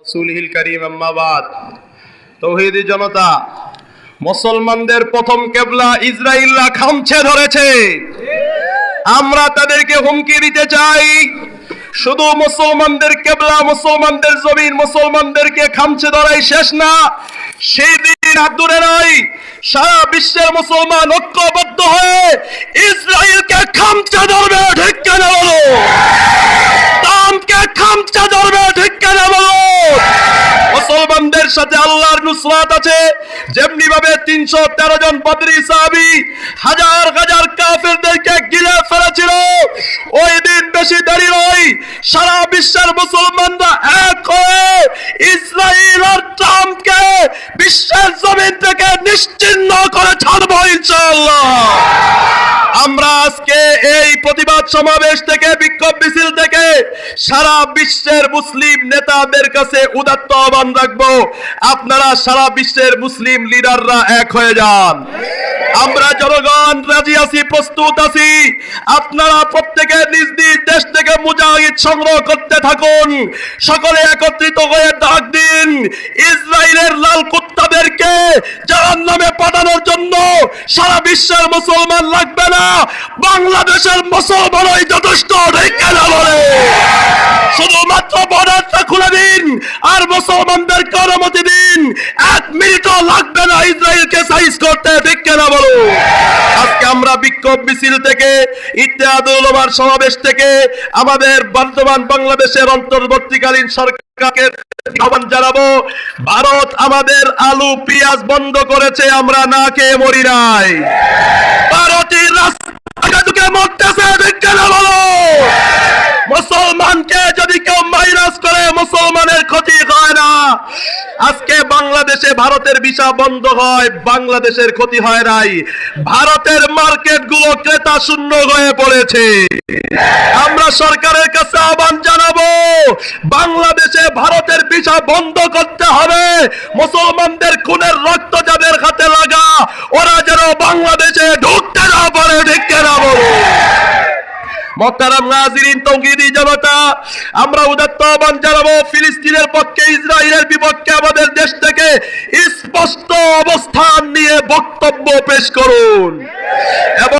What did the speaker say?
রাসূলিল কারীম আম্মা বাদ। তৌহিদি জনতা, মুসলমানদের প্রথম কেবলা ইসরাইলরা খামছে ধরেছে। আমরা তাদেরকে হুমকি দিতে চাই। শুধু মুসলমানদের কেবলা, মুসলমানদের জমিন, মুসলমানদেরকে খামছে ধরাই শেষ না। সেই দিন হাত দূরে নয় সারা বিশ্বের মুসলমান ঐক্যবদ্ধ হয়ে ইসরায়েলকে খামছে ধরবে। সাথে আল্লাহর নুসরাত আছে। যেমনি ভাবে তিনশো তেরো জন বদরি সাহাবি হাজার হাজার কাফেরদেরকে গিলে ফেলেছিল। ওই দিন বেশি দেরি নয়, সারা বিশ্বের মুসলমানরা এক হয়ে ইসরায়েল আর ট্রাম্পকে বিশ্বের জমিন থেকে নিশ্চিহ্ন করে ছাড়বো ইনশাআল্লাহ। আমরা আজকে এই প্রতিবাদ সমাবেশ থেকে, বিক্ষোভ মিছিল থেকে সারা বিশ্বের মুসলিম নেতাদের কাছে উদাত্ত আহ্বান রাখব। আপনারা সারা বিশ্বের মুসলিম লিডাররা এক হয়ে যান। আমরা জনগণ রাজি আছি, প্রস্তুত আছি। আপনারা প্রত্যেকে মুজাহিদ সংগ্রহ করতে থাকুন। সকলে একত্রিত হয়ে ডাক দিন। ইসরায়েলের লাল কুত্তাদেরকে জাহান নামে পাঠানোর জন্য সারা বিশ্বের মুসলমান লাগবে না। বাংলাদেশের মুসলমানই যথেষ্ট শুধুমাত্র বর্ডারটা খুলে দিন আর মুসলমানদের অনুমতি দিন। এক মিনিটও লাগবে না ইসরায়েলকে সাইজ করতে, ঠিক কেনা বলো? আজকে আমরা বিক্ষোভ মিছিল থেকে ইত্যাদুল সমাবেশ থেকে আমাদের বর্তমান বাংলাদেশের অন্তর্বর্তীকালীন সরকারকে ভারত আমাদের আলু, পেঁয়াজ বন্ধ করেছে, আমরা না খেয়ে মরি নাই। ভারতের রাস্তাঘাটে ঢুকে মরতেছে ঠিক কেনা বলো মুসলমানকে যদি কেউ মাইনাস করে মুসলমানের ক্ষতি হয় না আজকে বাংলাদেশে ভারতের ভিসা বন্ধ হয়, বাংলাদেশের ক্ষতি হয় নাই। ভারতের মার্কেটগুলো ক্রেতা শূন্য হয়ে পড়েছে। আমরা সরকারের কাছে আহ্বান জানাব, বাংলাদেশে ভারতের ভিসা বন্ধ করতে হবে। মুসলমানদের খুনের রক্ত যাদের হাতে লাগা ওরা যেন বাংলাদেশে ঢুকতে না পারে ঠিক কেনা বলো মহতারাম নাজিরিন তৌহিদি জনতা, আমরা উদাত্ত আহ্বান জানাব ফিলিস্তিনের পক্ষে, ইসরায়েলের বিপক্ষে আমাদের দেশ থেকে স্পষ্ট অবস্থান নিয়ে বক্তব্য পেশ করুন। এবং